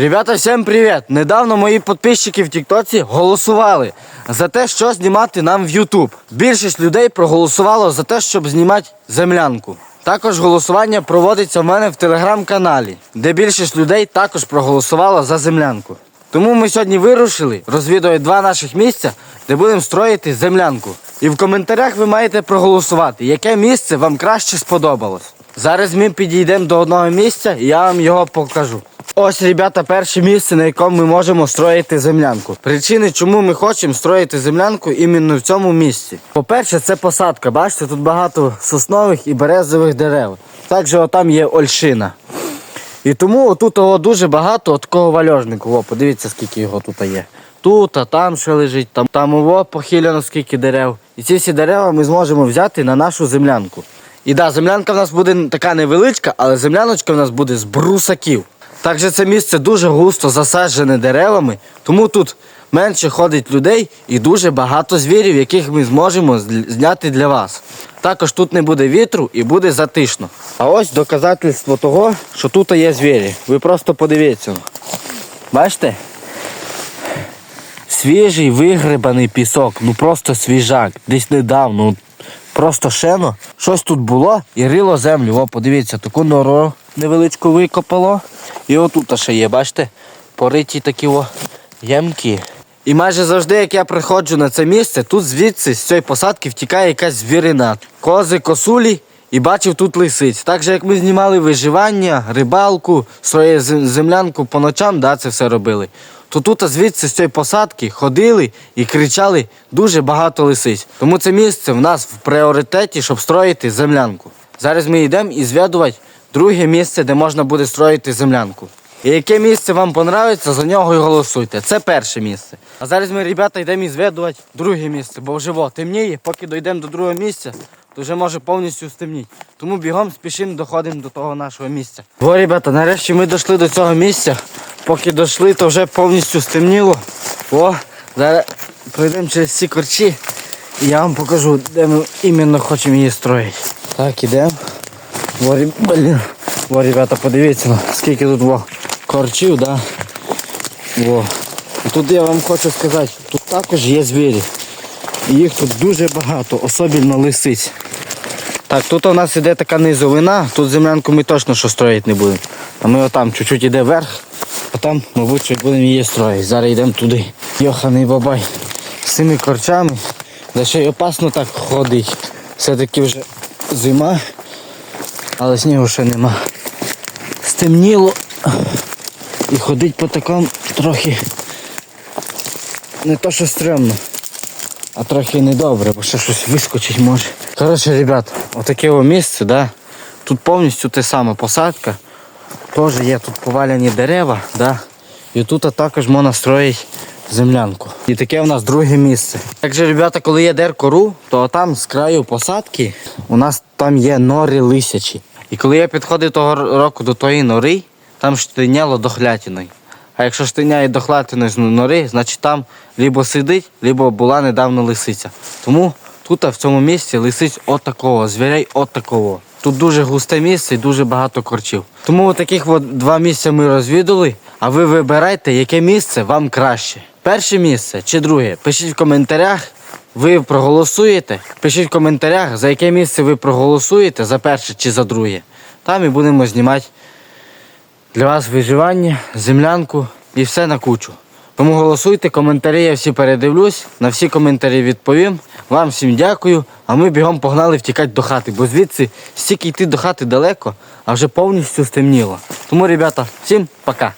Ребята, всім привіт! Недавно мої підписчики в Тіктоці голосували за те, що знімати нам в Ютуб. Більшість людей проголосувало за те, щоб знімати землянку. Також голосування проводиться в мене в телеграм-каналі, де більшість людей також проголосувало за землянку. Тому ми сьогодні вирушили розвідувати два наших місця, де будемо строїти землянку. І в коментарях ви маєте проголосувати, яке місце вам краще сподобалось. Зараз ми підійдемо до одного місця і я вам його покажу. Ось, ребята, перше місце, на якому ми можемо строїти землянку. Причини, чому ми хочемо строїти землянку іменно в цьому місці. По-перше, це посадка. Бачите, тут багато соснових і березових дерев. Також отам є ольшина. І тому отут його дуже багато такого вальожнику. О, подивіться, скільки його тут є. Тут, а там що лежить, там, там ово похиляно скільки дерев. І ці всі дерева ми зможемо взяти на нашу землянку. І да, землянка в нас буде така невеличка, але земляночка в нас буде з брусаків. Також це місце дуже густо засаджене деревами, тому тут менше ходить людей і дуже багато звірів, яких ми зможемо зняти для вас. Також тут не буде вітру і буде затишно. А ось доказательство того, що тут є звірі. Ви просто подивіться. Бачите? Свіжий вигребаний пісок, ну просто свіжак. Десь недавно. Просто шено. Щось тут було і рило землю. О, подивіться, таку нору невеличку викопало. І отут ще є, бачите? Пориті такі о ямки. І майже завжди, як я приходжу на це місце, тут звідси з цієї посадки втікає якась звірина. Кози, косулі і бачив тут лисиць. Так же, як ми знімали виживання, рибалку, свою землянку по ночам, да, це все робили. То тут звідси з цієї посадки ходили і кричали дуже багато лисиць. Тому це місце в нас в пріоритеті, щоб строїти землянку. Зараз ми йдемо і звідувати друге місце, де можна буде строїти землянку. І яке місце вам понравиться, за нього і голосуйте. Це перше місце. А зараз ми, ребята, йдемо ізвідувати друге місце, бо вживо темніє, поки дійдемо до другого місця, то вже може повністю стемніть. Тому бігом спішимо, доходимо до того нашого місця. Во, ребята, нарешті ми дійшли до цього місця. Поки дійшли, то вже повністю стемніло. О, зараз пройдемо через ці корчі і я вам покажу, де ми іменно хочемо її строїти. Так, ідемо. Во, блін. Во, ребята, подивіться, ну, скільки тут во, корчів, да? Во. І тут я вам хочу сказати, тут також є звірі. І їх тут дуже багато, особливо лисиць. Так, тут у нас іде така низовина, тут землянку ми точно що строїти не будемо. А ми отам чуть-чуть іде вверх, а там, мабуть, що будемо її строїти. Зараз йдемо туди. Йоханий бабай. З цими корчами. Да ще й опасно так ходить. Все-таки вже зима, але снігу ще нема. Стемніло. І ходить по такому трохи не то що стрьомно, а трохи недобре, бо ще щось вискочить може. Коротше, ребят, отаке о місце, да? Тут повністю те саме посадка. Теж є тут поваляні дерева, да? і тут також можна строїти землянку. І таке у нас друге місце. Також, ребята, коли є деркору, то там з краю посадки у нас там є нори лисячі. І коли я підходив того року до тої нори, там штиняло дохлятиною. А якщо штиняє дохлятиною з нори, значить там либо сидить, либо була недавно лисиця. Тому тут в цьому місці лисиць от такого, звірей от. Тут дуже густе місце і дуже багато корчів. Тому таких от два місця ми розвідали, а ви вибирайте, яке місце вам краще. Перше місце чи друге? Пишіть в коментарях. Ви проголосуєте. Пишіть в коментарях, за яке місце ви проголосуєте, за перше чи за друге. Там і будемо знімати для вас виживання, землянку і все на кучу. Тому голосуйте, коментарі я всі передивлюсь, на всі коментарі відповім. Вам всім дякую, а ми бігом погнали втікати до хати, бо звідси стільки йти до хати далеко, а вже повністю стемніло. Тому, ребята, всім пока.